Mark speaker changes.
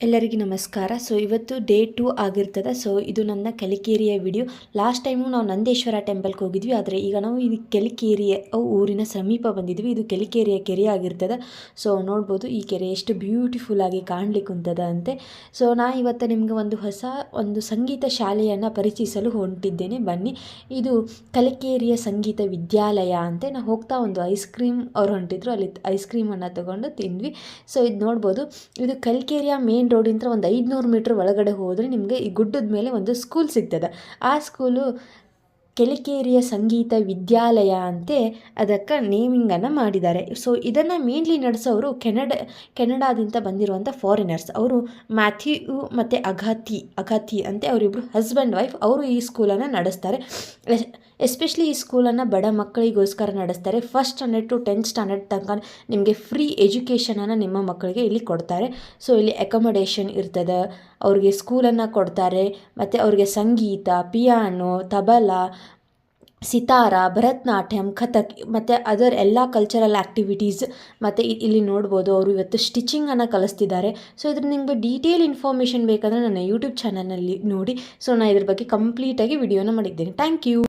Speaker 1: ಎಲ್ಲರಿಗೂ ನಮಸ್ಕಾರ. ಸೊ ಇವತ್ತು ಡೇ ಟೂ ಆಗಿರ್ತದೆ. ಸೊ ಇದು ನನ್ನ ಕಲಿಕೇರಿಯ ವಿಡಿಯೋ ಲಾಸ್ಟ್ ಟೈಮು ನಾವು ನಂದೇಶ್ವರ ಟೆಂಪಲ್ಗೆ ಹೋಗಿದ್ವಿ. ಆದರೆ ಈಗ ನಾವು ಇದು ಕೆಲಿಕೇರಿಯ ಊರಿನ ಸಮೀಪ ಬಂದಿದ್ವಿ. ಇದು ಕೆಲಿಕೇರಿಯ ಕೆರೆ ಆಗಿರ್ತದೆ. ಸೊ ನೋಡ್ಬೋದು ಈ ಕೆರೆ ಎಷ್ಟು ಬ್ಯೂಟಿಫುಲ್ ಆಗಿ ಕಾಣ್ಲಿಕ್ಕೆ ಉಂಟದ ಅಂತೆ. ಸೊ ನಾ ಇವತ್ತು ನಿಮಗೆ ಒಂದು ಹೊಸ, ಒಂದು ಸಂಗೀತ ಶಾಲೆಯನ್ನು ಪರಿಚಯಿಸಲು ಹೊಂಟಿದ್ದೇನೆ. ಬನ್ನಿ. ಇದು ಕಲಿಕೇರಿಯ ಸಂಗೀತ ವಿದ್ಯಾಲಯ ಅಂತೆ. ನಾವು ಹೋಗ್ತಾ ಒಂದು ಐಸ್ ಕ್ರೀಮ್ ಅವ್ರು ಹೊಂಟಿದ್ರು. ಅಲ್ಲಿ ಐಸ್ ಕ್ರೀಮನ್ನು ತಗೊಂಡು ತಿಂದ್ವಿ. ಸೊ ಇದು ನೋಡ್ಬೋದು. ಇದು ಕಲಿಕೇರಿಯ ಮೇನ್ ರೋಡಿಂದ ಒಂದು ಐದುನೂರು ಮೀಟ್ರ್ ಒಳಗಡೆ ಹೋದರೆ ನಿಮಗೆ ಈ ಗುಡ್ಡದ ಮೇಲೆ ಒಂದು ಸ್ಕೂಲ್ ಸಿಗ್ತದೆ. ಆ ಸ್ಕೂಲು ಕೆಲಿಕೇರಿಯ ಸಂಗೀತ ವಿದ್ಯಾಲಯ ಅಂತೆ ಅದಕ್ಕೆ ನೇಮಿಂಗನ್ನು ಮಾಡಿದ್ದಾರೆ. ಸೊ ಇದನ್ನು ಮೇನ್ಲಿ ನಡೆಸೋರು ಕೆನಡ, ಕೆನಡಾದಿಂದ ಬಂದಿರುವಂಥ ಫಾರಿನರ್ಸ್ ಅವರು ಮ್ಯಾಥ್ಯೂ ಮತ್ತು ಅಗಾತಿ ಅಗಾತಿ ಅಂತೆ ಅವರಿಬ್ಬರು ಹಸ್ಬೆಂಡ್ ವೈಫ್ ಅವರು ಈ ಸ್ಕೂಲನ್ನು ನಡೆಸ್ತಾರೆ. ಎಸ್ಪೆಷಲಿ ಈ ಸ್ಕೂಲನ್ನು ಬಡ ಮಕ್ಕಳಿಗೋಸ್ಕರ ನಡೆಸ್ತಾರೆ. First standard to tenth standard ತನಕ ನಿಮಗೆ ಫ್ರೀ ಎಜುಕೇಷನನ್ನು ನಿಮ್ಮ ಮಕ್ಕಳಿಗೆ ಇಲ್ಲಿ ಕೊಡ್ತಾರೆ. ಸೊ ಇಲ್ಲಿ ಅಕೊಮಡೇಷನ್ ಇರ್ತದೆ. ಅವ್ರಿಗೆ ಸ್ಕೂಲನ್ನು ಕೊಡ್ತಾರೆ. ಮತ್ತು ಅವ್ರಿಗೆ ಸಂಗೀತ ಪಿಯಾನೋ ತಬಲ, ಸಿತಾರ, ಭರತನಾಟ್ಯಂ, ಕಥಕ್ ಮತ್ತು ಅದರ್ ಎಲ್ಲ ಕಲ್ಚರಲ್ ಆ್ಯಕ್ಟಿವಿಟೀಸ್ ಮತ್ತು ಇಲ್ಲಿ ನೋಡ್ಬೋದು. ಅವರು ಇವತ್ತು ಸ್ಟಿಚಿಂಗನ್ನು ಕಲಿಸ್ತಿದ್ದಾರೆ. ಸೊ ಇದ್ರ ನಿಮಗೆ ಡೀಟೇಲ್ ಇನ್ಫಾರ್ಮೇಷನ್ ಬೇಕಂದರೆ ನನ್ನ ಯೂಟ್ಯೂಬ್ ಚಾನಲ್ನಲ್ಲಿ ನೋಡಿ. ಸೊ ನಾನು ಇದ್ರ ಬಗ್ಗೆ ಕಂಪ್ಲೀಟಾಗಿ ವಿಡಿಯೋನ ಮಾಡಿದ್ದೇನೆ. Thank you